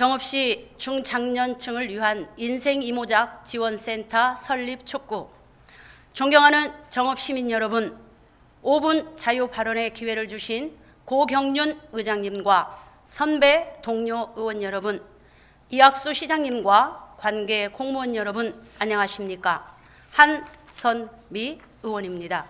정읍시 중장년층을 위한 인생 이모작 지원센터 설립 촉구. 존경하는 정읍 시민 여러분, 5분 자유 발언의 기회를 주신 고경륜 의장님과 선배 동료 의원 여러분, 이학수 시장님과 관계 공무원 여러분 안녕하십니까? 한선미 의원입니다.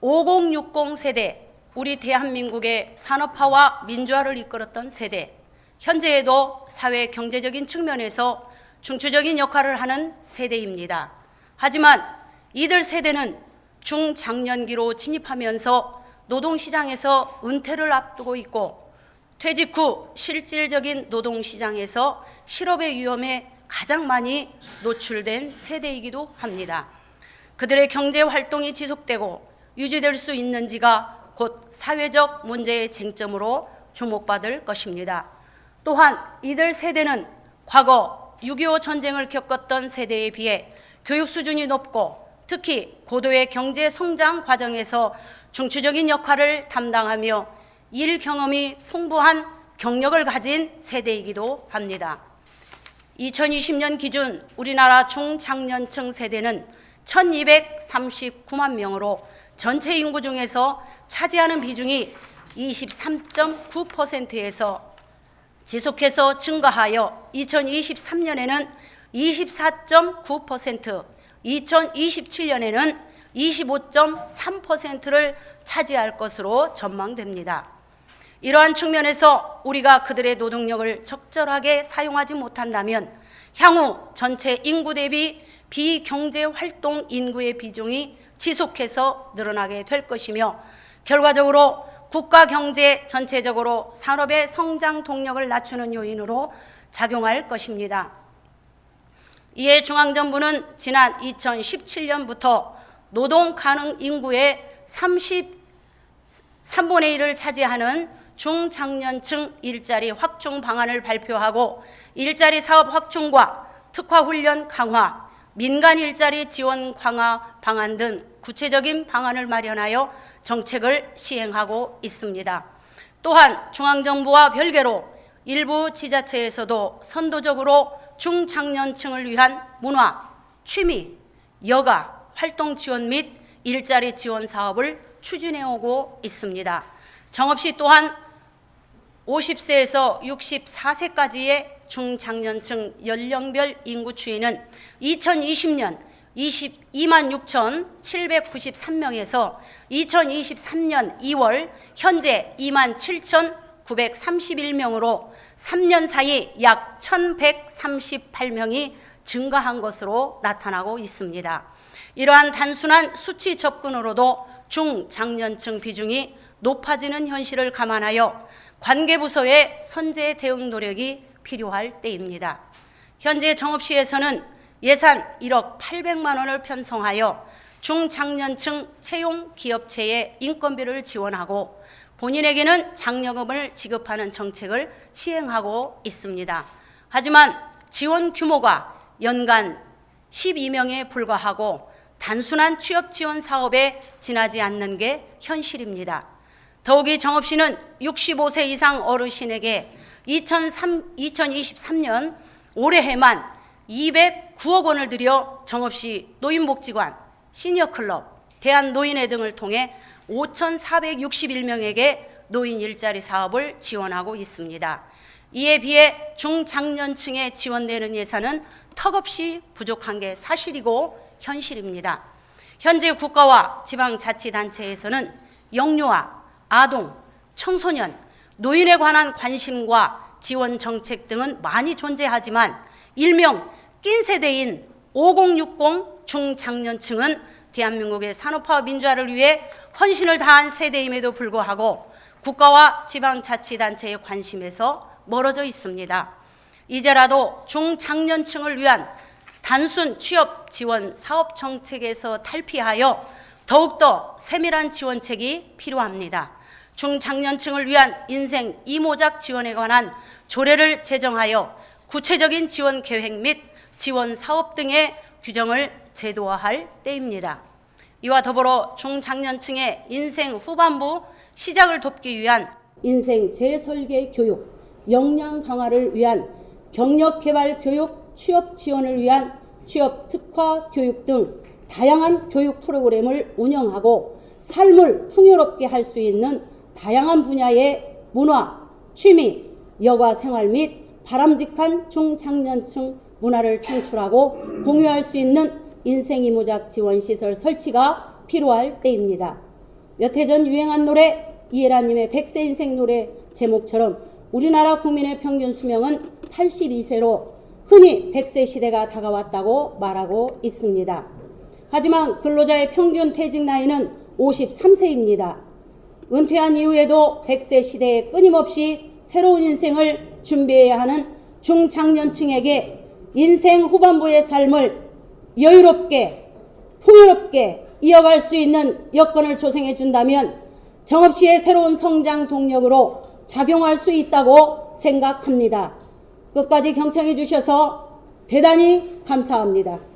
5060 세대, 우리 대한민국의 산업화와 민주화를 이끌었던 세대, 현재에도 사회 경제적인 측면에서 중추적인 역할을 하는 세대입니다. 하지만 이들 세대는 중장년기로 진입하면서 노동시장에서 은퇴를 앞두고 있고 퇴직 후 실질적인 노동시장에서 실업의 위험에 가장 많이 노출된 세대이기도 합니다. 그들의 경제 활동이 지속되고 유지될 수 있는지가 곧 사회적 문제의 쟁점으로 주목받을 것입니다. 또한 이들 세대는 과거 6.25 전쟁을 겪었던 세대에 비해 교육 수준이 높고 특히 고도의 경제 성장 과정에서 중추적인 역할을 담당하며 일 경험이 풍부한 경력을 가진 세대이기도 합니다. 2020년 기준 우리나라 중장년층 세대는 1239만 명으로 전체 인구 중에서 차지하는 비중이 23.9%에서 지속해서 증가하여 2023년에는 24.9%, 2027년에는 25.3%를 차지할 것으로 전망됩니다. 이러한 측면에서 우리가 그들의 노동력을 적절하게 사용하지 못한다면 향후 전체 인구 대비 비경제 활동 인구의 비중이 지속해서 늘어나게 될 것이며 결과적으로 국가 경제 전체적으로 산업의 성장 동력을 낮추는 요인으로 작용할 것입니다. 이에 중앙정부는 지난 2017년부터 노동 가능 인구의 33분의 1을 차지하는 중장년층 일자리 확충 방안을 발표하고 일자리 사업 확충과 특화 훈련 강화, 민간 일자리 지원 강화 방안 등 구체적인 방안을 마련하여 정책을 시행하고 있습니다. 또한 중앙정부와 별개로 일부 지자체에서도 선도적으로 중장년층을 위한 문화, 취미, 여가, 활동 지원 및 일자리 지원 사업을 추진해 오고 있습니다. 정읍시 또한 50세에서 64세까지의 중장년층 연령별 인구 추이는 2020년 22만 6,793명에서 2023년 2월 현재 2만 7,931명으로 3년 사이 약 1,138명이 증가한 것으로 나타나고 있습니다. 이러한 단순한 수치 접근으로도 중장년층 비중이 높아지는 현실을 감안하여 관계부서의 선제 대응 노력이 필요할 때입니다. 현재 정읍시에서는 예산 1억 800만 원을 편성하여 중장년층 채용 기업체의 인건비를 지원하고 본인에게는 장려금을 지급하는 정책을 시행하고 있습니다. 하지만 지원 규모가 연간 12명에 불과하고 단순한 취업 지원 사업에 지나지 않는 게 현실입니다. 더욱이 정읍시는 65세 이상 어르신에게 2003, 2023년 올해에만 209억 원을 들여 정읍시 노인복지관, 시니어클럽, 대한노인회 등을 통해 5,461명에게 노인 일자리 사업을 지원하고 있습니다. 이에 비해 중장년층에 지원되는 예산은 턱없이 부족한 게 사실이고 현실입니다. 현재 국가와 지방자치단체에서는 영유아, 아동, 청소년, 노인에 관한 관심과 지원 정책 등은 많이 존재하지만 일명 낀 세대인 5060 중장년층은 대한민국의 산업화 민주화를 위해 헌신을 다한 세대임에도 불구하고 국가와 지방자치단체의 관심에서 멀어져 있습니다. 이제라도 중장년층을 위한 단순 취업 지원 사업 정책에서 탈피하여 더욱더 세밀한 지원책이 필요합니다. 중장년층을 위한 인생 이모작 지원에 관한 조례를 제정하여 구체적인 지원 계획 및 지원 사업 등의 규정을 제도화할 때입니다. 이와 더불어 중장년층의 인생 후반부 시작을 돕기 위한 인생 재설계 교육, 역량 강화를 위한 경력 개발 교육, 취업 지원을 위한 취업 특화 교육 등 다양한 교육 프로그램을 운영하고 삶을 풍요롭게 할 수 있는 다양한 분야의 문화, 취미, 여가 생활 및 바람직한 중장년층 문화를 창출하고 공유할 수 있는 인생이모작 지원 시설 설치가 필요할 때입니다. 몇해전 유행한 노래 이혜라님의 백세 인생 노래 제목처럼 우리나라 국민의 평균 수명은 82세로 흔히 100세 시대가 다가왔다고 말하고 있습니다. 하지만 근로자의 평균 퇴직 나이는 53세입니다. 은퇴한 이후에도 100세 시대에 끊임없이 새로운 인생을 준비해야 하는 중장년층에게 인생 후반부의 삶을 여유롭게 풍요롭게 이어갈 수 있는 여건을 조성해 준다면 정읍시의 새로운 성장 동력으로 작용할 수 있다고 생각합니다. 끝까지 경청해 주셔서 대단히 감사합니다.